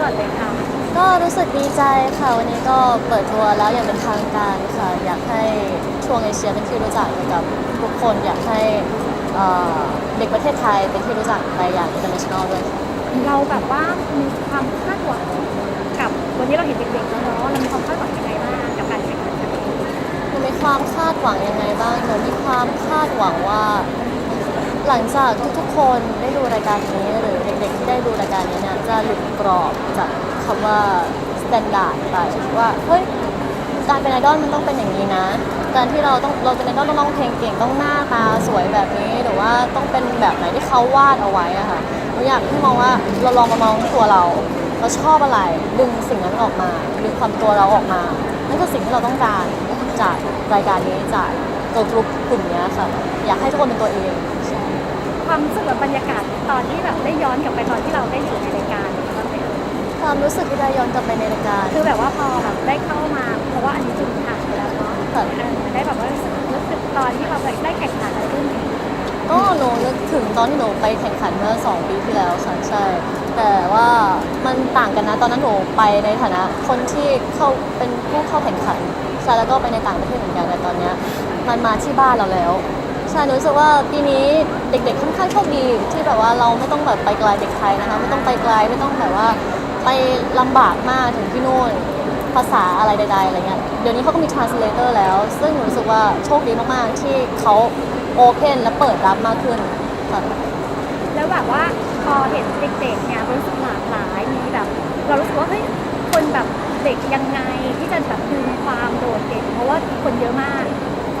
ก่อนเลยค่ะ ก็รู้สึกดีใจค่ะ วันนี้ก็เปิดตัวแล้วอย่างเป็นทางการค่ะ อยากให้ช่วงเอเชียเป็นที่รู้จักกับทุกคนอยากให้เอ่อเด็กประเทศไทยเป็นที่รู้จักไปอย่าง international ด้วยค่ะเราแบบว่ามีความคาดหวังกับวันนี้เราเห็นเด็กๆแล้วเนาะเรามีความคาดหวังยังไงบ้างกับการแข่งขันครั้งนี้หนูมีความคาดหวังยังไงบ้างหนูมีความคาดหวังว่า หลังจากทุกๆคนได้ดูรายการนี้หรือเด็กๆ ที่ได้ดูรายการนี้เนี่ยจะหลุดกรอบจากคำว่า standard ไปว่าเฮ้ยการเป็นไอดอลมันต้องเป็นอย่างนี้นะ การที่เราต้องเราเป็นไอดอลต้องร้องเพลงเก่งต้องหน้าตาสวยแบบนี้หรือว่าต้องเป็นแบบไหนที่เขาวาดเอาไว้อะค่ะหนูอยากให้มองว่าเราลองมามองตัวเราเราชอบอะไรดึงสิ่งนั้นออกมาดึงความตัวเราออกมานั่นคือสิ่งที่เราต้องการจากรายการนี้จากเกิร์ลกรุ๊ปกลุ่มนี้ค่ะอยากให้ทุกคนเป็นตัวเอง ความรู้สึกแบบบรรยากาศตอนที่แบบได้ย้อนกลับไปตอนที่เราได้อยู่ในรายการบ้างไหมคะความรู้สึกที่ได้ย้อนกลับไปในรายการ คือแบบว่าพอแบบได้เข้ามาเพราะว่าอันนี้จุดผ่านไปแล้วเนาะแบบเออได้แบบว่ารู้สึกรู้สึกตอนที่เราได้แข่งขันอะไรขึ้นก็หนูนึกถึงตอนที่หนูไปแข่งขันเมื่อ 2 ปีที่แล้วค่ะใช่ แต่ว่ามันต่างกันนะตอนนั้นหนูไปในฐานะคนที่เข้าเป็นผู้เข้าแข่งขันใช่แล้วก็ไปในต่างประเทศเหมือนกันแต่ตอนเนี้ยมันมาที่บ้านเราแล้ว ใช่หนูรู้สึกว่าปีนี้เด็กๆค่อนข้างโชคดีที่แบบว่าเราไม่ต้องแบบไปไกลเด็กไทยนะคะไม่ต้องไปไกลไม่ต้องแบบว่าไปลำบากมากถึงที่นู่นภาษาอะไรใดๆอะไรเงี้ยเดี๋ยวนี้เขาก็มี translator แล้ว ซึ่งหนูรู้สึกว่าโชคดีมากๆที่เขาโอเพนและเปิดรับมากขึ้นค่ะแล้วแบบว่าพอเห็นเด็กๆเนี่ยรู้สึกหลากหลายมีแบบ เรารู้สึกว่าเฮ้ยคนแบบเด็กยังไงที่จะแบบดึงความโดดเด่นเพราะว่าคนเยอะมาก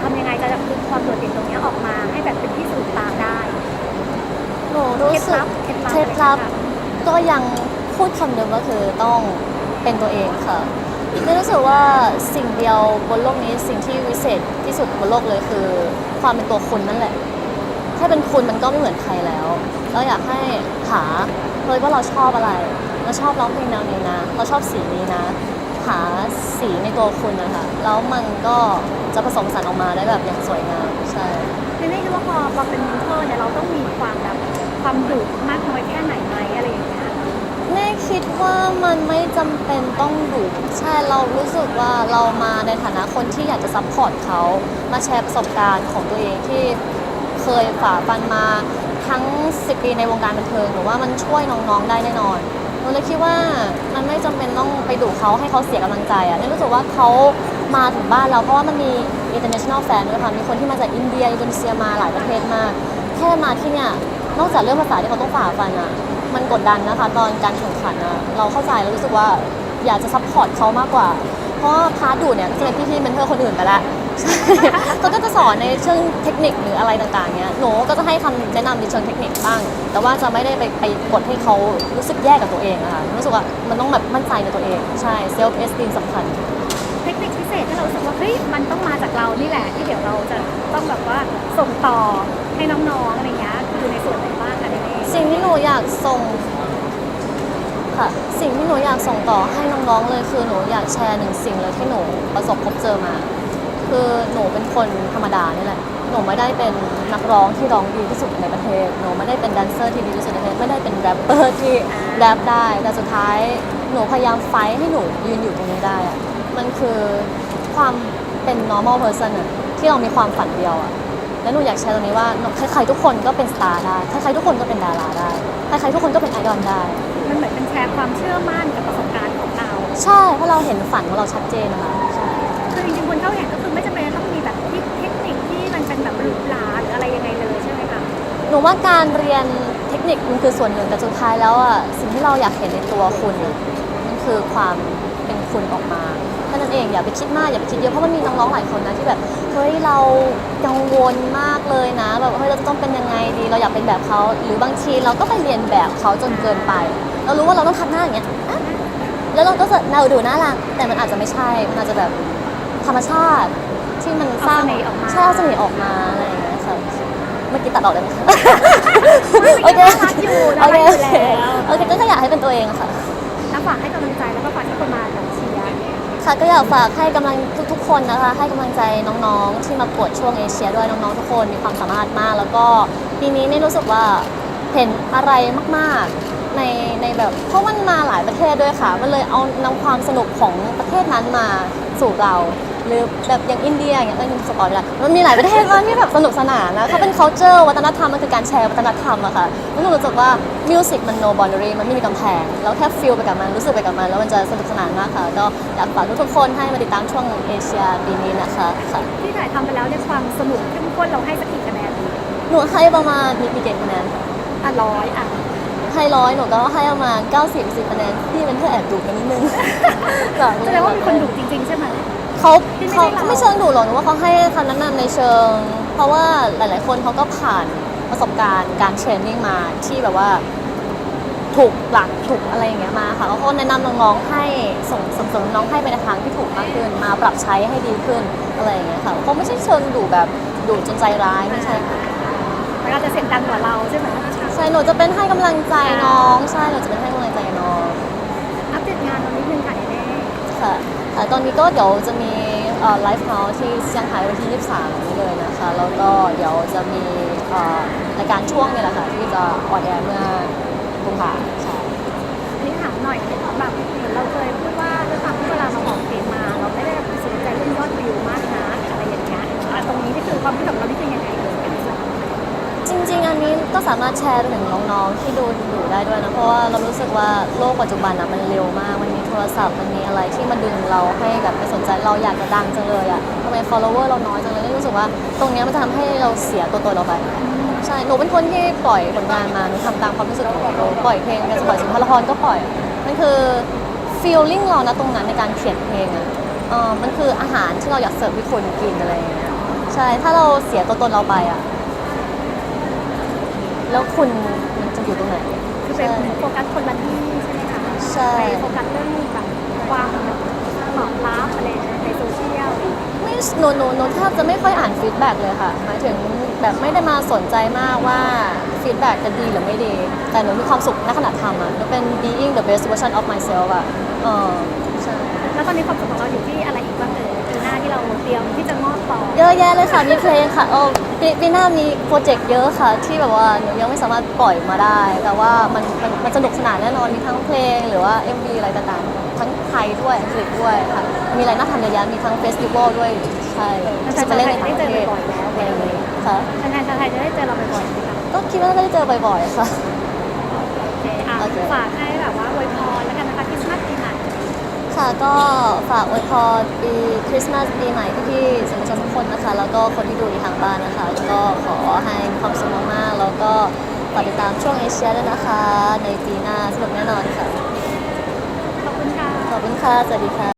ทำยังไงจะแบบดึงความโดดเด่นตรงเนี้ยออกมา ให้แบบเป็นที่สูดตามได้หนูรู้เคล็ดสึกลับเคล็ดลับเคล็ดลับอะไรนะคะก็ยังพูดคำเดิมก็คือต้องเป็นตัวเองค่ะไม่รู้สึกว่าสิ่งเดียวบนโลกนี้สิ่งที่วิเศษที่สุดบนโลกเลยคือ ความเป็นตัวคุณนั่นแหละแค่เป็นคุณมันก็ไม่เหมือนใครแล้วเราอยากให้หาเฮ้ยว่าเราชอบอะไร เราชอบร้องเพลงแนวนี้นะ เราชอบสีนี้นะ หาสีในตัวคุณนะคะแล้วมันก็จะผสมผสานออกมาได้แบบอย่างสวยงามใช่ไม่ไม่รู้ว่าพอพอเป็นมินเทอร์เนี่ยเราต้องมีความแบบความดุมากน้อยแค่ไหนไหมอะไรอย่างเงี้ยแม่คิดว่ามันไม่จำเป็นต้องดุใช่เรารู้สึกว่าเรามาในฐานะคนที่อยากจะซัพพอร์ตเขามาแชร์ประสบการณ์ของตัวเองที่เคยฝ่าฟันมาทั้ง 10 ปีในวงการบันเทิงหรือว่ามันช่วยน้องๆได้แน่นอน หนูเลยคิดว่ามันไม่จำเป็นต้องไปดุเขาให้เขาเสียกำลังใจอะเนี่ยรู้สึกว่าเขามาถึงบ้านเราเพราะว่ามันมี international fan ด้วยค่ะมีคนที่มาจากอินเดียอินโดนีเซียมาหลายประเทศมากแค่มาที่เนี่ยนอกจากเรื่องภาษาที่เขาต้องฝ่าฟันอะมันกดดันนะคะ ตอนการแข่งขันอะเราเข้าใจแล้วรู้สึกว่าอยากจะซัพพอร์ตเขามากกว่า เพราะพาร์ทดูเนี่ยจะเป็นพี่ๆเมนเทอร์คนอื่นไปแล้ว เขาก็จะสอนในเชิงเทคนิคหรืออะไรต่างๆเนี้ยหนูก็จะให้คำแนะนำในเชิงเทคนิคบ้าง แต่ว่าจะไม่ได้ไปไปกดให้เขารู้สึกแย่กับตัวเองอะค่ะรู้สึกว่ามันต้องแบบมั่นใจในตัวเอง ใช่เซลฟ์เอสติมสำคัญ เทคนิคพิเศษที่เรารู้สึกว่าเฮ้ยมันต้องมาจากเรานี่แหละ ที่เดี๋ยวเราจะต้องแบบว่าส่งต่อให้น้องๆอะไรเงี้ยคือในส่วนไหนบ้างคะเนเน่สิ่งที่หนูอยากส่งค่ะ สิ่งที่หนูอยากส่งต่อให้น้องๆเลยคือหนูอยากแชร์หนึ่งสิ่งเลยที่หนูประสบพบเจอมา คือหนูเป็นคนธรรมดานี่แหละ หนูไม่ได้เป็นนักร้องที่ร้องดีที่สุดในประเทศ หนูไม่ได้เป็นแดนเซอร์ที่ดีที่สุดในประเทศ ไม่ได้เป็นแรปเปอร์ที่แรปได้ แต่สุดท้ายหนูพยายามไฟท์ให้หนูยืนอยู่ตรงนี้ได้อะมันคือความเป็น normal person อะที่เรามีความฝันเดียวอะแล้วหนูอยากแชร์ตรงนี้ว่าใครๆทุกคนก็เป็นสตาร์ได้ ใครๆทุกคนก็เป็นดาราได้ ใครๆทุกคนก็เป็นไอดอลได้ มันเหมือนเป็นแชร์ความเชื่อมั่นกับประสบการณ์ของเรา ใช่ เพราะเราเห็นฝันของเราชัดเจนนะคะใช่ คือจริงๆคนเข้าแข่งก็คือไม่จำเป็นต้องมีแบบที่เทคนิคที่มันเป็นแบบหรูหราหรืออะไรยังไงเลยใช่ไหมคะหนูว่าการเรียนเทคนิคมันคือส่วนหนึ่งแต่สุดท้ายแล้วอะสิ่งที่เราอยากเห็นในตัวคุณมันคือความเป็นคุณออกมาแค่นั้นเองอย่าไปคิดมากอย่าไปคิดเยอะเพราะมันมีน้องๆหลายคนนะที่แบบเฮ้ยเรากังวลมากเลยนะแบบเฮ้ยเราจะต้องเป็นยังไงดี เราอยากเป็นแบบเขาหรือบางทีเราก็ไปเรียนแบบเขาจนเกินไป เรารู้ว่าเราต้องทำหน้าอย่างเงี้ยแล้วเราก็จะเราดูน่ารักแต่มันอาจจะไม่ใช่มันอาจจะแบบ รรมชาติที่มันสร้างเอาเสน่ห์ออกมา ใช่เอาเสน่ห์ออกมาอะไรอย่างเงี้ยค่ะเมื่อกี้ตัดออกได้ไหมคะโอเคน่ารักอยู่น่ารักอยู่แล้วโอเคก็อยากให้เป็นตัวเองค่ะ แล้วฝากให้กำลังใจแล้วก็ฝากให้คนมาแบบเชียร์ค่ะก็อยากฝากให้กำลังทุกๆ คนนะคะ ให้กำลังใจน้องๆ ที่มาประกวดช่วงเอเชียด้วยน้องๆทุกคนมีความสามารถมาก แล้วก็ปีนี้ไม่รู้สึกว่าเห็นอะไรมากๆในในแบบเพราะมันมาหลายประเทศด้วยค่ะ มันเลยเอานำความสนุกของประเทศนั้นมาสู่เรา หรือแบบอย่างอินเดียอย่างเงี้ยเอ้ยสปอยล์ไปละมันมีหลายประเทศมากที่แบบสนุกสนานนะเขาเป็น culture วัฒนธรรมมันคือการแชร์วัฒนธรรมอะค่ะแล้วหนูรู้สึกว่า music มัน no boundary มันไม่มีกำแพงเราแค่ feel ไปกับมันรู้สึกไปกับมัน แล้วมันจะสนุกสนานมากค่ะ ก็อยากฝากทุกๆคนให้มาติดตามช่วงเอเชียปีนี้นะคะค่ะที่ถ่ายทำไปแล้วเนี่ยความสนุกเข้มข้นเราให้สักกี่คะแนนดีหนูให้ประมาณมีมีเกณฑ์คะแนนอะร้อยอะให้ร้อยหนูก็ให้ประมาณ90 10คะแนนพี่เป็นเพื่อแอบดูกันนิดนึง แสดงว่ามีคนดุจริงๆใช่ไหม เขาที่ไม่เขาได้เราเขาไม่เชิงดูหรอกหนูว่าเขาให้คำแนะนำในเชิง เพราะว่าหลาย ๆ คนเขาก็ผ่านประสบการณ์การเทรนนิ่งมาที่แบบว่าถูกหลักถูกอะไรอย่างเงี้ยมาค่ะเขาก็แนะนำน้องๆให้ส่งส่งเสริมน้องให้ไปในทางที่ถูกมากขึ้น มาปรับใช้ให้ดีขึ้นอะไรอย่างเงี้ยค่ะเขาไม่ใช่เชิงดูแบบดูจนใจร้ายไม่ใช่ค่ะแล้วก็จะเสียงดังกว่าเราใช่ไหมใช่หนูจะเป็นให้กำลังใจน้อง ใช่หนูจะเป็นให้กำลังใจน้องอัปเดตงานเรานิดนึงค่ะเน่ค่ะ ค่ะ ตอนนี้ก็เดี๋ยวจะมีไลฟ์เฮาส์ที่เซี่ยงไฮ้วันที่ 23 นี้เลยนะคะ แล้วก็เดี๋ยวจะมีรายการช่วงนี่แหละค่ะ ที่จะออนแอร์เมื่อกุมภาใช่อันนี้ถามหน่อยแบบ สามารถแชร์ไปถึงน้องๆที่ดูอยู่ได้ด้วยนะเพราะว่าเรารู้สึกว่าโลกปัจจุบันอะมันเร็วมาก มันมีโทรศัพท์มันมีอะไรที่มาดึงเราให้แบบไม่สนใจเราอยากจะดังจังเลยอะทำไม follower เราน้อยจังเลยรู้สึกว่า ตรงเนี้ยมันจะทำให้เราเสียตัวตนเราไปใช่หนูเป็นคนที่ปล่อยผลงานมาหนูทำตามความรู้สึกของหนูปล่อยเพลงกันปล่อยสุนทรภรก็ปล่อยมันคือ feeling เรานะตรงนั้นในการเขียนเพลงอะเออมันคืออาหารที่เราอยากเสิร์ฟให้คนกินอะไรอย่างเงี้ยใช่ถ้าเราเสียตัวตนเราไปอะ แล้วคุณมันจะอยู่ตรงไหน คือเป็นโฟกัสคนละที่ใช่ไหมคะใช่ ไปโฟกัสเรื่องแบบความตอบรับอะไรในโซเชียลไม่หนูหนูหนูแทบจะไม่ค่อยอ่านฟีดแบ็กเลยค่ะหมายถึงแบบไม่ได้มาสนใจมากว่าฟีดแบ็กจะดีหรือไม่ดี แต่หนูมีความสุขในขณะทำอะหนูเป็น being the best version of myself อะเออใช่ แล้วตอนนี้ความสุขของเราอยู่ที่อะไรอีกบ้างเอ่ยปีหน้าที่ เราเตรียมที่จะมอบต่อเยอะแยะเลยค่ะ มีเพลงค่ะโอ้ปีปีหน้ามีโปรเจกต์เยอะค่ะ ที่แบบว่าหนูยังไม่สามารถปล่อยมาได้ แต่ว่ามันมันมันสนุกสนานแน่นอน มีทั้งเพลงหรือว่า MV อะไรต่างๆ ทั้งไทยด้วย อังกฤษด้วยค่ะ มีอะไรน่าทำเยอะแยะ มีทั้งเฟสติวัลด้วย ใช่จะไปเล่นในต่างประเทศอะไรอย่างนี้ค่ะแฟนๆชาวไทยจะได้เจอเราบ่อยๆไหมคะก็คิดว่าน่าจะเจอบ่อยๆค่ะโอเคอะโอเคฝากให้ ค่ะก็ฝากอวยพรปีคริสต์มาสปีใหม่พี่ๆสื่อมวลชนทุกคนนะคะ แล้วก็คนที่ดูอยู่ทางบ้านนะคะ ก็ขอให้มีความสุขมากๆแล้วก็ฝากติดตามช่วงเอเชียด้วยนะคะ ในปีหน้าสนุกแน่นอนค่ะ ขอบคุณค่ะ ขอบคุณค่ะ สวัสดีค่ะ